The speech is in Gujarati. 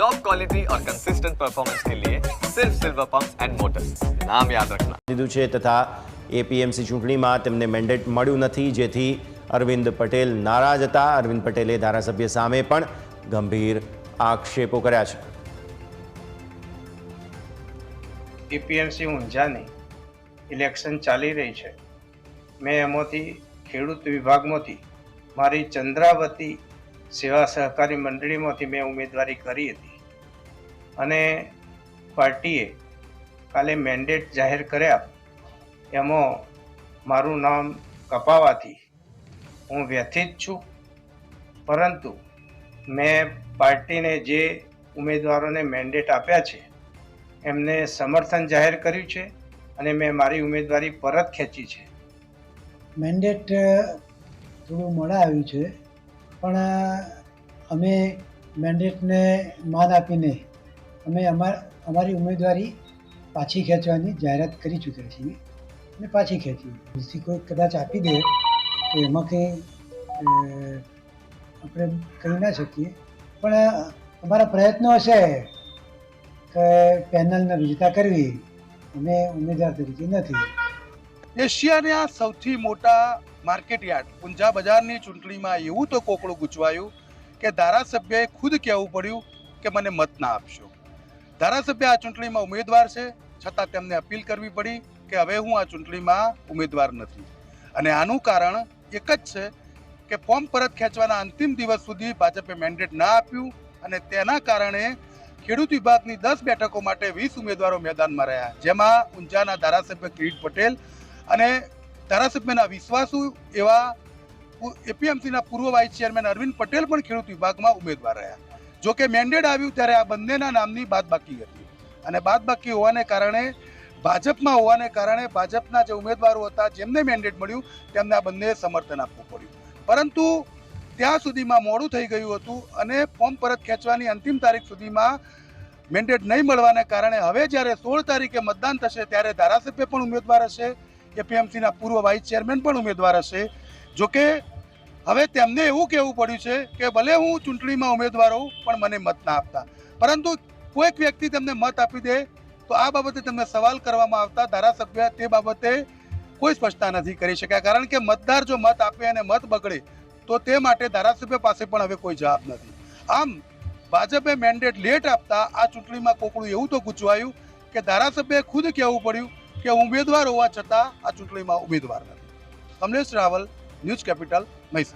टॉप क्वालिटी और कंसिस्टेंट परफॉर्मेंस के लिए सिर्फ सिल्वर पंप एंड मोटर्स नाम याद रखना દીધું છે તથા એપીએમસી ચૂંટણીમાં તેમને મેન્ડેટ મળ્યું નથી જેથી અરવિંદ પટેલ નારાજ હતા અરવિંદ પટેલે ધારાસભ્ય સામે પણ ગંભીર આક્ષેપો કર્યા છે એપીએમસી ઊંઝાની ઇલેક્શન ચાલી રહી છે મેં એમાંથી ખેડૂત વિભાગમાંથી મારી ચંદ્રાવતી સેવા સહકારી મંડળીમાંથી મેં ઉમેદવારી કરી હતી. અને પાર્ટીએ કાલે મેન્ડેટ જાહેર કર્યા. એમાં મારું નામ કપાવાથી હું વ્યથિત છું. પરંતુ મેં પાર્ટીને જે ઉમેદવારોને મેન્ડેટ આપ્યા છે, એમને સમર્થન જાહેર કર્યું છે અને મેં મારી ઉમેદવારી પરત ખેંચી છે. મેન્ડેટ થોડું મોડા આવ્યું છે. પણ અમે મેન્ડેટને માન આપીને અમે અમાર અમારી ઉમેદવારી પાછી ખેંચવાની જાહેરાત કરી ચૂક્યા છીએ અને પાછી ખેંચી. બીજી કોઈ કદાચ આપી દે તો એમાં કંઈ આપણે કહી ના શકીએ. પણ, અમારા પ્રયત્નો હશે કે પેનલને વિજેતા કરવી. અમે ઉમેદવાર તરીકે નથી. એશિયાના સૌથી મોટા માર્કેટયાર્ડ ઊંઝા બજારની ચૂંટણીમાં એવું તો કોકડું ગૂંચવાયું કે ધારાસભ્યએ ખુદ કહેવું પડ્યું કે મને મત ના આપશો. ધારાસભ્ય આ ચૂંટણીમાં ઉમેદવાર છે, છતાં તેમને અપીલ કરવી પડી કે હવે હું આ ચૂંટણીમાં ઉમેદવાર નથી. અને આનું કારણ એક જ છે કે ફોર્મ પરત ખેંચવાના અંતિમ દિવસ સુધી ભાજપે મેન્ડેટ ના આપ્યું અને તેના કારણે ખેડૂત વિભાગની દસ બેઠકો માટે વીસ ઉમેદવારો મેદાનમાં રહ્યા. જેમાં ઊંઝાના ધારાસભ્ય કિરીટ પટેલ અને ધારાસભ્યના વિશ્વાસુ એવા એપીએમસીના પૂર્વ વાઇસ ચેરમેન અરવિંદ પટેલ પણ ખેડૂત વિભાગમાં ઉમેદવાર રહ્યા. જો કે મેન્ડેટ આવ્યું ત્યારે આ બંનેના નામની બાદબાકી હતી. અને બાદબાકી હોવાને કારણે ભાજપમાં હોવાને કારણે ભાજપના જે ઉમેદવારો હતા, જેમને મેન્ડેટ મળ્યું, તેમને આ બંને સમર્થન આપવું પડ્યું. પરંતુ ત્યાં સુધીમાં મોડું થઈ ગયું હતું અને ફોર્મ પરત ખેંચવાની અંતિમ તારીખ સુધીમાં મેન્ડેટ નહીં મળવાને કારણે હવે જ્યારે સોળ તારીખે મતદાન થશે ત્યારે ધારાસભ્ય પણ ઉમેદવાર હશે. એપીએમસીના પૂર્વ વાઇસ ચેરમેન પણ ઉમેદવાર હશે. જોકે હવે તેમને એવું કહેવું પડ્યું છે કે ભલે હું ચૂંટણીમાં ઉમેદવાર હોઉં, પણ મને મત ના આપતા. પરંતુ કોઈક વ્યક્તિ તેમને મત આપી દે, તો આ બાબતે તેમને સવાલ કરવામાં આવતા ધારાસભ્ય તે બાબતે કોઈ સ્પષ્ટતા નથી કરી શક્યા. કારણ કે મતદાર જો મત આપે અને મત બગડે, તો તે માટે ધારાસભ્ય પાસે પણ હવે કોઈ જવાબ નથી. આમ, ભાજપે મેન્ડેટ લેટ આપતા આ ચૂંટણીમાં કોકડું એવું તો ગૂંચવાયું કે ધારાસભ્યએ ખુદ કહેવું પડ્યું કે ઉમેદવાર હોવા છતાં આ ચૂંટણીમાં ઉમેદવાર નથી. Kamlesh Raval news capital Mehsana.